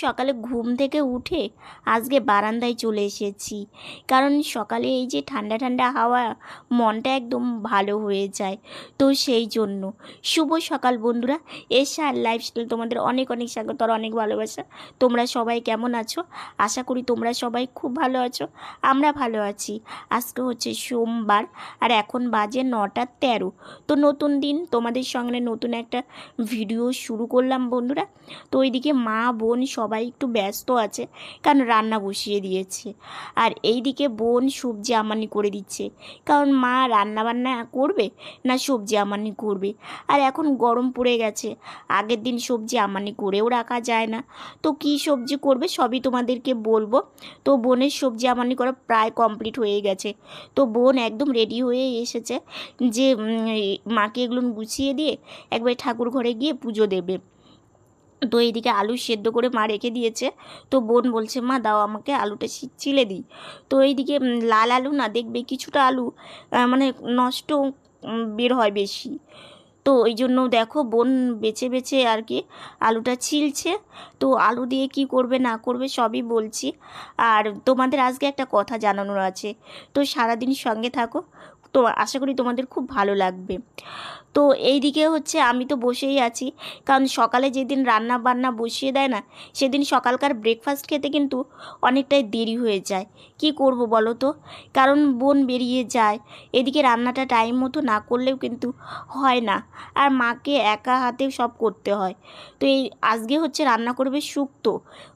সকালে ঘুম থেকে উঠে আজকে বারান্দায় চলে এসেছি। কারণ সকালে এই যে ঠান্ডা ঠান্ডা হাওয়া, মনটা একদম ভালো হয়ে যায়। তো সেই জন্য। শুভ সকাল বন্ধুরা। এশার লাইফস্টাইল তোমাদের অনেক অনেক স্বাগত আর অনেক ভালোবাসা। তোমরা সবাই কেমন আছো? আশা করি তোমরা সবাই খুব ভালো আছো। আমরা ভালো আছি। আজকে হচ্ছে সোমবার আর এখন বাজে নটা তেরো। তো নতুন দিন তোমাদের সঙ্গে নতুন একটা ভিডিও শুরু করলাম বন্ধুরা। তো ওইদিকে মা, বোন সবাই একটু ব্যস্ত আছে, কারণ রান্না বসিয়ে দিয়েছে। আর এই দিকে বোন সবজি আমানি করে দিচ্ছে। কারণ মা রান্না বান্না করবে না সবজি আমানি করবে? আর এখন গরম পড়ে গেছে, আগের দিন সবজি আমানি করেও রাখা যায় না। তো কী সবজি করবে সবই তোমাদেরকে বলব। তো বোনের সবজি আমানি করা প্রায় কমপ্লিট হয়ে গেছে। তো বোন একদম রেডি হয়ে এসেছে যে মাকে এগুলো গুছিয়ে দিয়ে একবার ঠাকুর ঘরে গিয়ে পুজো দেবে। তো এইদিকে আলু সেদ্ধ করে মা রেখে দিয়েছে। তো বোন বলছে, মা, দাও আমাকে আলুটা ছিলে দিই। তো এইদিকে লাল আলু না, দেখবে কিছুটা আলু মানে নষ্ট বের হয় বেশি। তো ওই জন্য দেখো বোন বেছে বেছে আর কি আলুটা ছিলছে। তো আলু দিয়ে কি করবে, না করবে সবই বলছি। আর তোমাদের আজকে একটা কথা জানানোর আছে। তো সারাদিন সঙ্গে থাকো তো আশা করি তোমাদের খুব ভালো লাগবে। তো এই দিকে হচ্ছে আমি তো বসেই আছি। কারণ সকালে যেদিন রান্না বান্না বসিয়ে দেয় না, সেদিন সকালকার ব্রেকফাস্ট খেতে কিন্তু অনেকটাই দেরি হয়ে যায়। কি করব বলো তো? কারণ বোন বেরিয়ে যায়। এদিকে রান্নাটা টাইম মতো না করলেও কিন্তু হয় না। আর মাকে একা হাতে সব করতে হয়। তো এই আজকে হচ্ছে রান্না করবে শুক্তো।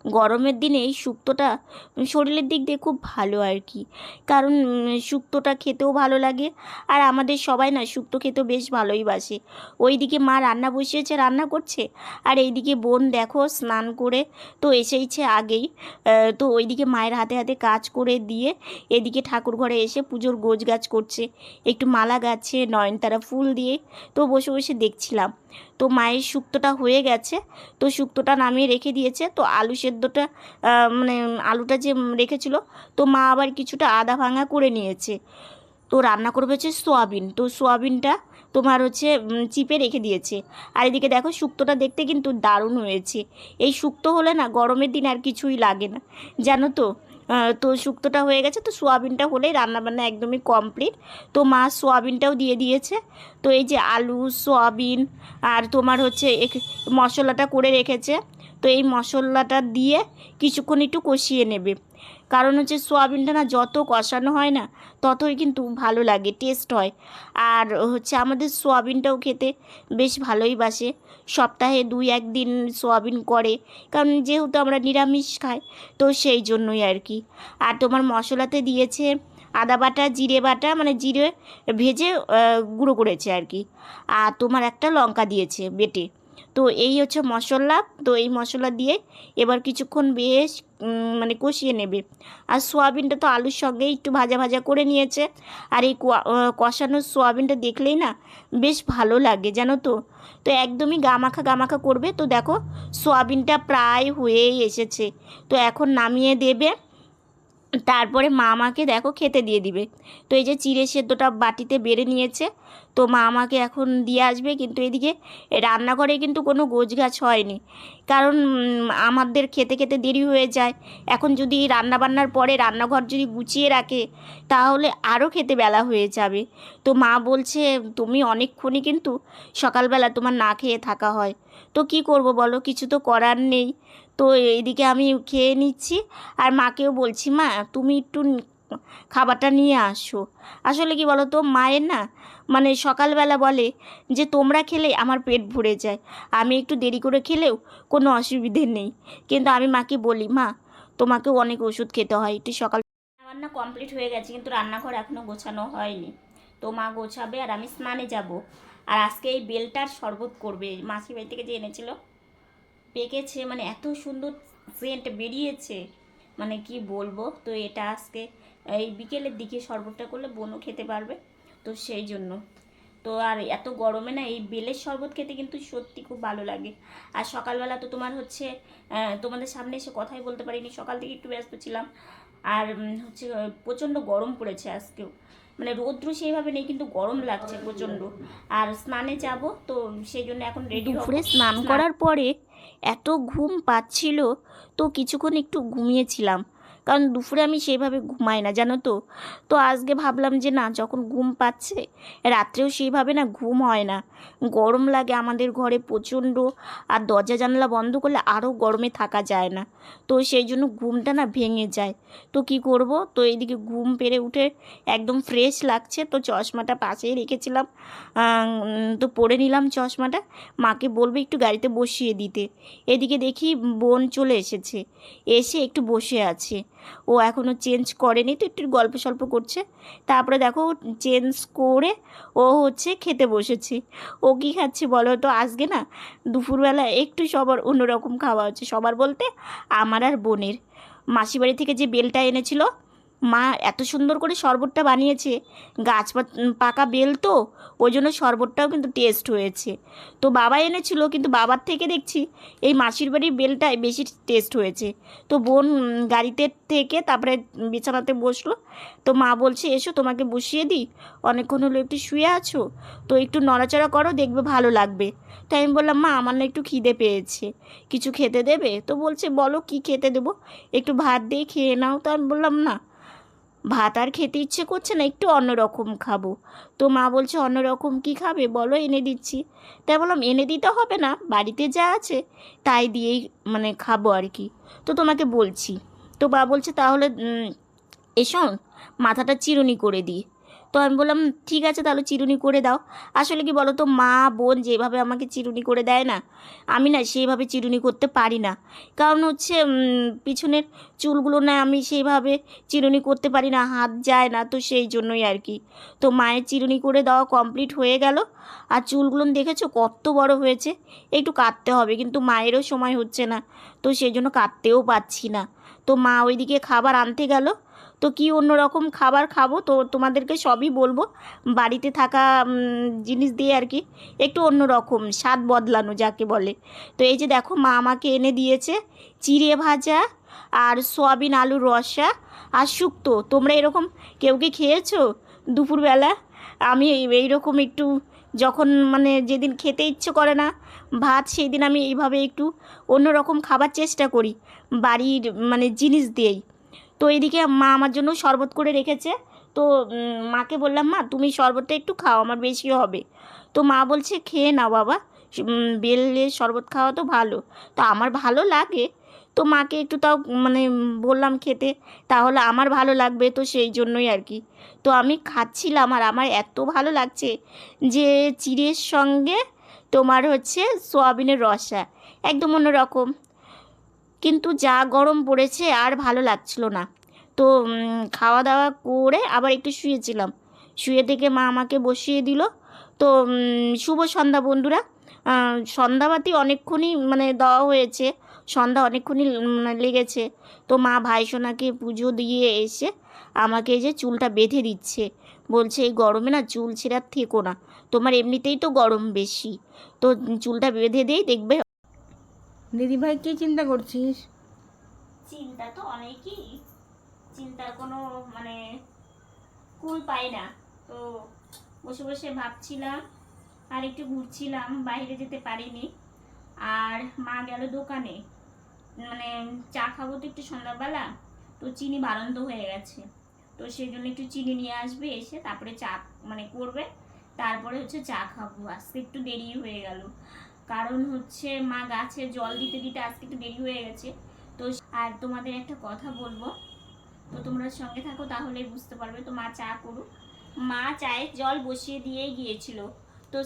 গরমের দিনে এই শুক্তোটা শরীরের দিক দিয়ে খুব ভালো আর কি। কারণ শুক্তোটা খেতেও ভালো লাগে আর আমাদের সবাই না শুক্তো খেতেও বেশ ভালোই বাসে। ওইদিকে মা রান্না বসিয়েছে, রান্না করছে? আর এইদিকে বোন দেখো স্নান করে তো এসেইছে আগেই। তো ওইদিকে মায়ের হাতে হাতে কাজ করে দিয়ে এদিকে ঠাকুর ঘরে এসে পুজোর গোছ গাছ করছে। একটু মালা গাছে নয়নতারা ফুল দিয়ে তো বসে বসে দেখছিলাম। তো মায়ের শুক্তোটা হয়ে গেছে, তো শুক্তোটা নামিয়ে রেখে দিয়েছে। তো আলু সেদ্ধটা মানে আলুটা যে রেখেছিল, তো মা আবার কিছুটা আদা ভাঙা করে নিয়েছে। তো রান্না করবে হচ্ছে সোয়াবিন। তো সোয়াবিনটা তোমার হচ্ছে চিপে রেখে দিয়েছে। আর এদিকে দেখো শুক্তোটা দেখতে কিন্তু দারুণ হয়েছে। এই শুক্তো হলে না গরমের দিন আর কিছুই লাগে না। জানো তো? তো শুক্তোটা হয়ে গেছে, তো সোয়াবিনটা হলেই রান্নাবান্না একদমই কমপ্লিট তো মা সোয়াবিনটাও দিয়ে দিয়েছে। তো এই যে আলু, সোয়াবিন আর তোমার হচ্ছে মশলাটা করে রেখেছে। তো এই মশলাটা দিয়ে কিছুক্ষণ একটু কষিয়ে নেবে। কারণ হচ্ছে সোয়াবিনটা না যত কষানো হয় না, ততই কিন্তু ভালো লাগে টেস্ট হয়। আর হচ্ছে আমাদের সোয়াবিনটাও খেতে বেশ ভালোই বাসে। সপ্তাহে দুই একদিন সোয়াবিন করে, কারণ যেহেতু আমরা নিরামিষ খাই, তো সেই জন্যই আর কি। আর তোমার মশলাতে দিয়েছে আদা বাটা, জিরে বাটা মানে জিরে ভেজে গুঁড়ো করেছে আর কি। আর তোমার একটা লঙ্কা দিয়েছে বেটে। তো এই হচ্ছে মশলা। তো এই মশলা দিয়ে এবার কিছুক্ষণ বেশ মানে কষিয়ে নেবে। আর সোয়াবিনটা তো আলুর সঙ্গে একটু ভাজা ভাজা করে নিয়েছে। আর এই কোয়া- আহ, কষানো সোয়াবিনটা দেখলেই না বেশ ভালো লাগে জানো তো? তো একদমই গামাখা গামাখা করবে। তো দেখো সোয়াবিনটা প্রায় হয়েই এসেছে। তো এখন নামিয়ে দেবে। তারপরে মা আমাকে দেখো খেতে দিয়ে দিবে। তো এই যে চিড়ে সেদ্ধটা বাটিতে বেড়ে নিয়েছে, তো মা আমাকে এখন দিয়ে আসবে, কিন্তু এদিকে রান্নাঘরে কিন্তু কোনো গোছগাছ হয়নি। কারণ আমাদের খেতে খেতে দেরি হয়ে যায়। এখন যদি রান্না বান্নার পরে রান্নাঘর যদি গুছিয়ে রাখে, তাহলে আরও খেতে বেলা হয়ে যাবে। তো মা বলছে, তুমি অনেকক্ষণই কিন্তু সকালবেলা তোমার না খেয়ে থাকা হয়। তো কি করব বলো? কিছু তো করার নেই। তো এইদিকে আমি খেয়ে নিচ্ছি। আর মাকেও বলছি, মা, তুমি একটু খাবারটা নিয়ে আসো। আসলে কি বলো তো মায়ের না মানে সকালবেলা বলে যে, তোমরা খেলে আমার পেট ভরে যায়। আমি একটু দেরি করে খেলেও কোনো অসুবিধে নেই। কিন্তু আমি মাকে বলি, মা তোমাকেও অনেক ওষুধ খেতে হয়। একটু সকাল রান্না কমপ্লিট হয়ে গেছে, কিন্তু রান্নাঘর এখনও গোছানো হয়নি। তো মা গোছাবে আর আমি স্নানে যাব। আর আজকে এই বেলটার শরবত করবে। মাসি বাড়ি থেকে যে এনেছিল পেকেছে মানে এত সুন্দর সেন্ট বেরিয়েছে। মানে কি বলব? তো এটা আজকে, এই বিকেলের দিকে শরবতটা করলে বোনও খেতে পারবে, তো সেই জন্য। তো আর এত গরমে না, এই বেলের শরবত খেতে কিন্তু সত্যি খুব ভালো লাগে। আর সকালবেলা তো তোমার হচ্ছে তোমাদের সামনে এসে কথাই বলতে পারিনি, সকাল থেকে একটু ব্যস্ত ছিলাম। আর হচ্ছে, প্রচণ্ড গরম পড়েছে আজকেও। মানে রৌদ্র সেইভাবে নেই কিন্তু গরম লাগছে প্রচণ্ড। আর স্নানে যাব তো সেই জন্য এখন রেডি দুপুরে স্নান করার পরে এত ঘুম পাচ্ছিল তো কিছুক্ষণ একটু ঘুমিয়েছিলাম। কারণ দুপুরে আমি সেইভাবে ঘুমাই না, জানো তো। তো আজকে ভাবলাম যে না, যখন ঘুম পাচ্ছে, রাত্রেও সেইভাবে না ঘুম হয় না। গরম লাগে আমাদের ঘরে প্রচণ্ড, আর দরজা জানলা বন্ধ করলে আরও গরমে থাকা যায় না। তো সেই জন্য ঘুমটা না ভেঙে যায়। তো কি করব? তো এইদিকে ঘুম পেরে উঠে একদম ফ্রেশ লাগছে। তো চশমাটা পাশেই রেখেছিলাম। তো পরে নিলাম চশমাটা। মাকে বলবে একটু গাড়িতে বসিয়ে দিতে। এদিকে দেখি বোন চলে এসেছে। এসে একটু বসে আছে। ও এখনও চেঞ্জ করেনি, তো একটু গল্প সল্প করছে। তারপরে দেখো চেঞ্জ করে ও হচ্ছে খেতে বসেছি। ও কী খাচ্ছে বলো তো? আসবে না দুপুরবেলা একটু সবার অন্যরকম খাওয়া হচ্ছে, সবার বলতে আমার আর বোনের। মাসি বাড়ি থেকে যে বেলটা এনেছিল মা এত সুন্দর করে শরবতটা বানিয়েছে। গাছ পাকা বেল তো, ওই জন্য শরবতটাও কিন্তু টেস্ট হয়েছে। তো বাবা এনেছিল, কিন্তু বাবার থেকে দেখছি এই মাসির বাড়ির বেলটাই বেশি টেস্ট হয়েছে। তো বোন গাড়িতে থেকে তারপরে বিছানাতে বসল। তো মা বলছে, এসো, তোমাকে বসিয়ে দিই। অনেকক্ষণ হলো একটু শুয়ে আছো, তো একটু নড়াচড়া করো, দেখবে ভালো লাগবে। তাই আমি বললাম, মা, আমার না একটু খিদে পেয়েছে। কিছু খেতে দেবে? তো বলছে, বলো, কি খেতে দেবো? একটু ভাত দিয়ে খেয়ে নাও। তো আমি বললাম, না ভাত আর খেতে ইচ্ছে করছে না, একটু অন্যরকম খাব। তো মা বলছে, অন্যরকম কি খাবে? বলো, এনে দিচ্ছি। তাই বললাম, এনে দিতে হবে না, বাড়িতে যা আছে তাই দিয়েই মানে খাব আর কি। তো তোমাকে বলছি। তো বা বলছে, তাহলে এসো মাথাটা চিরুনি করে দিই তো আমি বললাম, ঠিক আছে, তাহলে চিরুনি করে দাও। আসলে কি বলো তো মা, বোন যেভাবে আমাকে চিরুনি করে দেয় না, আমি না সেইভাবে চিরুনি করতে পারি না। কারণ হচ্ছে পিছনের চুলগুলো না আমি সেইভাবে চিরুনি করতে পারি না, হাত যায় না, তো সেই জন্যই আর কি। তো মায়ের চিরুনি করে দেওয়া কমপ্লিট হয়ে গেল। আর চুলগুলো দেখেছ, কত বড় হয়েছে? একটু কাটতে হবে, কিন্তু মায়েরও সময় হচ্ছে না, তো সেই জন্য কাটতেও পাচ্ছি না। তো মা ওইদিকে খাবার আনতে গেল তো কি অন্য রকম খাবার খাব? তো তোমাদেরকে সবই বলব। বাড়িতে থাকা জিনিস দিয়ে আর কি একটু অন্য রকম, স্বাদ বদলানো যাকে বলে। তো এই যে দেখো, মা আমাকে এনে দিয়েছে চিড়ে ভাজা আর সোয়াবিন আলুর রসা আর শুক্তো। তোমরা এরকম কেউ কি খেয়েছো দুপুরবেলা? আমি এই- এইরকম একটু যখন মানে যেদিন খেতে ইচ্ছে করে না, ভাত সেই দিন আমি এইভাবে একটু অন্যরকম খাবার চেষ্টা করি, বাড়ির মানে জিনিস দিয়েই। তো এদিকে মা আমার জন্য শরবত করে রেখেছে। তো মাকে বললাম মা তুমি শরবতটা একটু খাও আমার বেশি হবে। তো মা বলছে খেয়ে নাও বাবা উম, বেলে শরবত খাওয়া তো ভালো। তো আমার ভালো লাগে। তো মাকে একটু তাও মানে বললাম খেতে তাহলে আমার ভালো লাগবে তো সেই জন্যই আর কি। তো আমি খাচ্ছিলাম আর আমার এত ভালো লাগছে যে চিড়ের সঙ্গে তোমার হচ্ছে সোয়াবিনের রসা একদম অন্যরকম। কিন্তু যা গরম পড়েছে আর ভালো লাগছিল না। তো খাওয়া দাওয়া করে আবার একটু শুয়েছিলাম। শুয়ে থেকে মা আমাকে বসিয়ে দিল। তো শুভ সন্ধ্যা বন্ধুরা। সন্ধ্যাবাতি অনেকক্ষণই মানে দেওয়া হয়েছে। সন্ধ্যা অনেকক্ষণই উম, লেগেছে। তো মা ভাইসোনাকে পুজো দিয়ে এসে আমাকে যে চুলটা বেঁধে দিচ্ছে। বলছে এই গরমে না চুল ছেঁড়ার থেকো না। তোমার এমনিতেই তো গরম বেশি। তো চুলটা বেঁধে দিয়েই দেখবে দিদিভাই কি চিন্তা করছিস? চিন্তা তো অনেকই। চিন্তার কোনো মানে কুল পাই না। তো বসে বসে ভাবছিলাম আর একটু ঘুরছিলাম, বাইরে যেতে পারিনি। আর মা গেল দোকানে। মানে চা খাব তো একটু সন্ধ্যাবেলা, তো চিনি বারন্ত হয়ে গেছে। তো সেই জন্য একটু চিনি নিয়ে আসবে, এসে তারপরে চা মানে করবে। তারপরে হচ্ছে চা খাব। আজকে একটু দেরি হয়ে গেল। কারণ হচ্ছে মা গাছে জল দিতে দিতে আজকে একটু দেরি হয়ে গেছে। তো আর তোমাদের একটা কথা বলব। তো তোমরা সঙ্গে থাকো, তাহলেই বুঝতে পারবে। তো মা চা করুক। মা চায়ের জল বসিয়ে দিয়েই গিয়েছিল। তো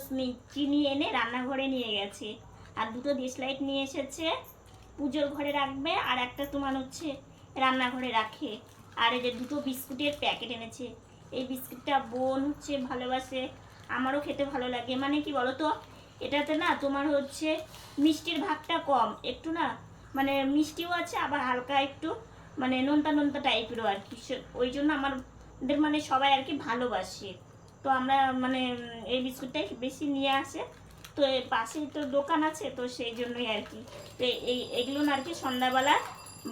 চিনি এনে রান্নাঘরে নিয়ে গেছে। আর দুটো ডিসলাইট নিয়ে এসেছে। পুজোর ঘরে রাখবে আর একটা তোমার হচ্ছে রান্নাঘরে রাখে। আর এই যে দুটো বিস্কুটের প্যাকেট এনেছে। এই বিস্কুটটা বোন হচ্ছে ভালোবাসে। আমারও খেতে ভালো লাগে। মানে কি বলো তো এটাতে না তোমার হচ্ছে মিষ্টির ভাগটা কম। একটু না মানে মিষ্টিও আছে, আবার হালকা একটু মানে নোনতা নোনতা টাইপেরও আর কি। ওই জন্য আমাদের মানে সবাই আর কি ভালোবাসে। তো আমরা মানে এই বিস্কুটটাই বেশি নিয়ে আসে। তো এর পাশেই তো দোকান আছে, তো সেই জন্যই আর কি। তো এই এগুলো না আর কি সন্ধ্যাবেলা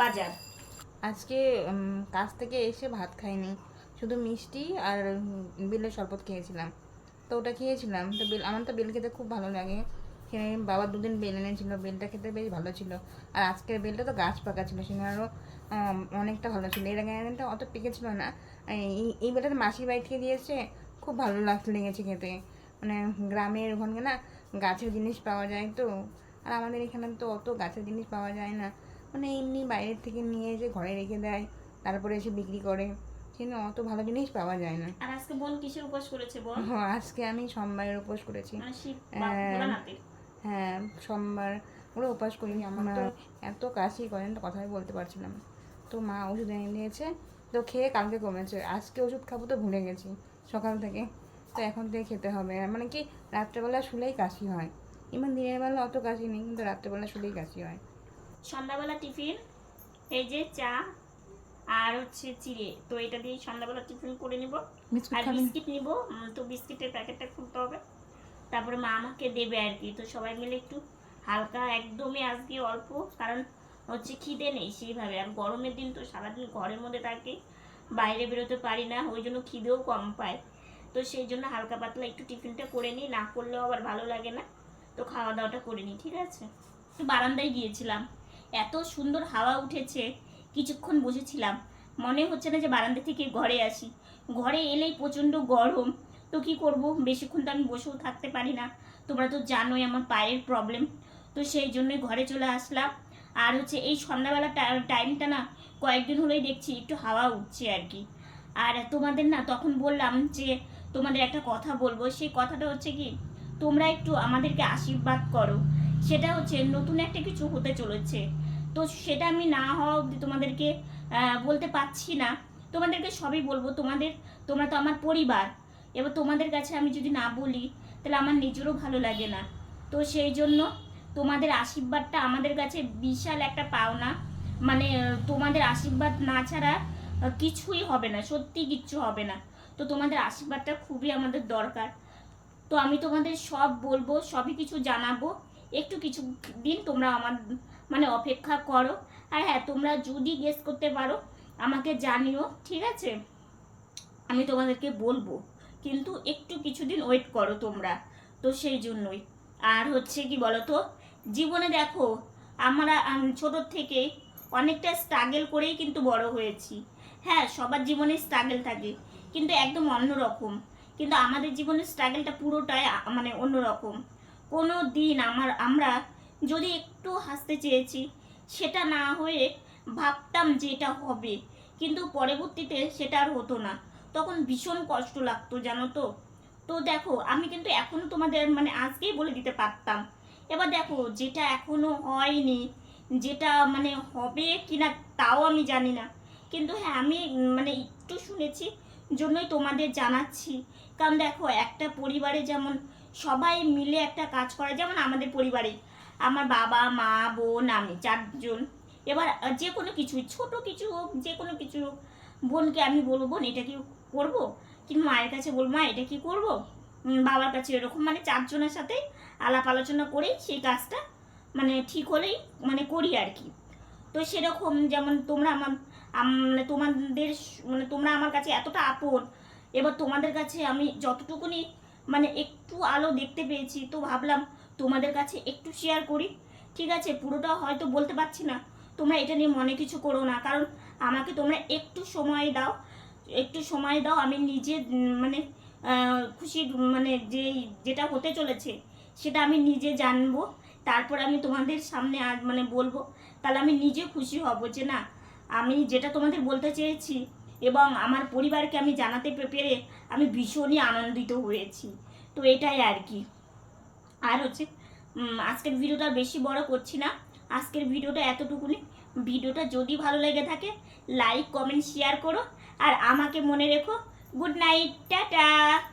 বাজার। আজকে কাজ থেকে এসে ভাত খাইনি। শুধু মিষ্টি আর বেলের শরবত খেয়েছিলাম। তো ওটা খেয়েছিলাম। তো বেল, আমার তো বেল খেতে খুব ভালো লাগে। সেখানে বাবা দুদিন বেল এনেছিল, বেলটা খেতে বেশ ভালো ছিল। আর আজকের বেলটা তো গাছ পাকা ছিল, সেখানে আরও অনেকটা ভালো ছিল। এর আগে অত পেকে ছিল না। এই এই বেলটা মাসির বাড়ি থেকে দিয়েছে খুব ভালো লাগতে লেগেছে খেতে। মানে গ্রামের ওখানে না, গাছের জিনিস পাওয়া যায় তো। আর আমাদের এখানে তো অত গাছের জিনিস পাওয়া যায় না। মানে এমনি বাইরের থেকে নিয়ে এসে ঘরে রেখে দেয়, তারপরে এসে বিক্রি করে। কিন্তু অত ভালো জিনিস পাওয়া যায় না। আর আজকে বোন কিসের উপোস করেছে বোন হ্যাঁ, আজকে আমি সোমবারের উপোস করেছি। মানে হ্যাঁ। হ্যাঁ সোমবার ওরা উপাস করি আমার এত কাশি করেন তো কথাই বলতে পারছিলাম তো মা ওষুধ এনে দিয়েছে তো খেয়ে কালকে কমেছে। আজকে ওষুধ খাব তো ভুলে গেছি সকাল থেকে। তো এখন থেকে খেতে হবে। মানে কি রাত্রেবেলা শুলেই কাশি হয়। এমন দিনের বেলা অত কাশি নেই কিন্তু রাত্রেবেলা শুলেই কাশি হয়। সন্ধ্যাবেলা টিফিন এই যে চা আর হচ্ছে চিড়ে। তো এটা দিয়ে সন্ধ্যাবেলা টিফিন করে নিব। আর বিস্কিট নিব। তো বিস্কিটের প্যাকেটটা খুলতে হবে। তারপরে মা আমাকে দেবে আর কি। তো সবাই মিলে একটু হালকা একদমই আজকে অল্প কারণ হচ্ছে খিদে নেই সেইভাবে। আর গরমের দিন তো সারাদিন ঘরের মধ্যে থাকি বাইরে বেরোতে পারি না ওই জন্য খিদেও কম পায়। তো সেই জন্য হালকা পাতলা একটু টিফিনটা করে নিই না করলেও আবার ভালো লাগে না। তো খাওয়া দাওয়াটা করে নিই ঠিক আছে? বারান্দায় গিয়েছিলাম। এত সুন্দর হাওয়া উঠেছে কিছুক্ষণ বসেছিলাম। মনে হচ্ছে না যে বারান্দা থেকে ঘরে আসি। ঘরে এলেই প্রচণ্ড গরম। তো কি করব? বেশিক্ষণ তো আমি বসেও থাকতে পারি না। তোমরা তো জানোই আমার পায়ের প্রবলেম তো সেই জন্যই ঘরে চলে আসলাম। আর হচ্ছে এই সন্ধ্যাবেলা টাইমটা না কয়েকদিন হলেই দেখছি একটু হাওয়া উঠছে আর কি। আর তোমাদের না তখন বললাম যে তোমাদের একটা কথা বলব। সেই কথাটা হচ্ছে কি, তোমরা একটু আমাদেরকে আশীর্বাদ করো। সেটা হচ্ছে নতুন একটা কিছু হতে চলেছে। তো সেটা আমি না হওয়া অবধি তোমাদেরকে বলতে পারছি না। তোমাদেরকে সবই বলব, তোমাদের, তোমরা তো আমার পরিবার। এবার তোমাদের কাছে আমি যদি না বলি, তাহলে আমার নিজেরও ভালো লাগে না। তো সেই জন্য তোমাদের আশীর্বাদটা আমাদের কাছে বিশাল একটা পাওনা। মানে তোমাদের আশীর্বাদ না ছাড়া কিছুই হবে না, সত্যি কিচ্ছু হবে না। তো তোমাদের আশীর্বাদটা খুবই আমাদের দরকার। তো আমি তোমাদের সব বলব, সবই কিছু জানাব। একটু কিছু দিন তোমরা আমার মানে অপেক্ষা করো। আর হ্যাঁ তোমরা যদি গেস করতে পারো, আমাকে জানিও, ঠিক আছে? আমি তোমাদেরকে বলব। কিন্তু একটু কিছুদিন ওয়েট করো তোমরা, তো সেই জন্যই। আর হচ্ছে কি বলো তো জীবনে দেখো, আমরা ছোটোর থেকে অনেকটা স্ট্রাগল করেই কিন্তু বড় হয়েছি। হ্যাঁ সবার জীবনে স্ট্রাগল থাকে, কিন্তু একদম অন্যরকম। কিন্তু আমাদের জীবনের স্ট্রাগলটা পুরোটাই মানে অন্যরকম। কোনো দিন আমার, আমরা যদি একটু হাসতে চেয়েছি, সেটা না হয়ে ভাবতাম যে এটা হবে। কিন্তু পরবর্তীতে সেটা আর হতো না। তখন ভীষণ কষ্ট লাগতো, জানো তো? তো দেখো, আমি কিন্তু এখনও তোমাদের মানে আজকেই বলে দিতে পারতাম। এবার দেখো, যেটা এখনও হয়নি, যেটা মানে হবে কি না তাও আমি জানি না। কিন্তু হ্যাঁ আমি মানে একটু শুনেছি, জন্যই তোমাদের জানাচ্ছি। কারণ দেখো, একটা পরিবারে যেমন সবাই মিলে একটা কাজ করা, যেমন আমাদের পরিবারে আমার বাবা, মা, বোন, আমি চারজন। এবার যে কোনো কিছু, ছোট কিছু হোক, যে কোনো কিছু হোক, বোনকে আমি বলব, বোন, এটা কি করব? কিন্তু মায়ের কাছে বলব, মা, এটা কি করব? বাবার কাছে এরকম মানে চারজনের সাথে আলাপ আলোচনা করেই সেই কাজটা মানে ঠিক হলেই মানে করি আর কি তো সেরকম যেমন তোমরা আমার মানে তোমাদের মানে তোমরা আমার কাছে এতটা আপন, এবার তোমাদের কাছে আমি যতটুকুনি মানে একটু আলো দেখতে পেয়েছি, তো ভাবলাম তোমাদের কাছে একটু শেয়ার করি। ঠিক আছে পুরোটা হয়তো বলতে পারছি না। তোমরা এটা নিয়ে মনে কিছু করো না, কারণ আমাকে তোমরা একটু সময় দাও, একটু সময় দাও, আমি নিজে মানে খুশি মানে যে যেটা হতে চলেছে, সেটা আমি নিজে জানব, তারপর আমি তোমাদের সামনে আজ মানে বলব। তাহলে আমি নিজে খুশি হব যে না, আমি যেটা তোমাদের বলতে চেয়েছি এবং আমার পরিবারকে আমি জানাতে পেরে আমি ভীষণই আনন্দিত হয়েছি। তো এটাই আর কি। আর হচ্ছে আজকের ভিডিওটা বেশি বড় করছি না। আজকের ভিডিওটা এতটুকুনি। ভিডিওটা যদি ভালো লেগে থাকে লাইক কমেন্ট শেয়ার করো। আর আমাকে মনে রেখো গুড নাইট টাটা!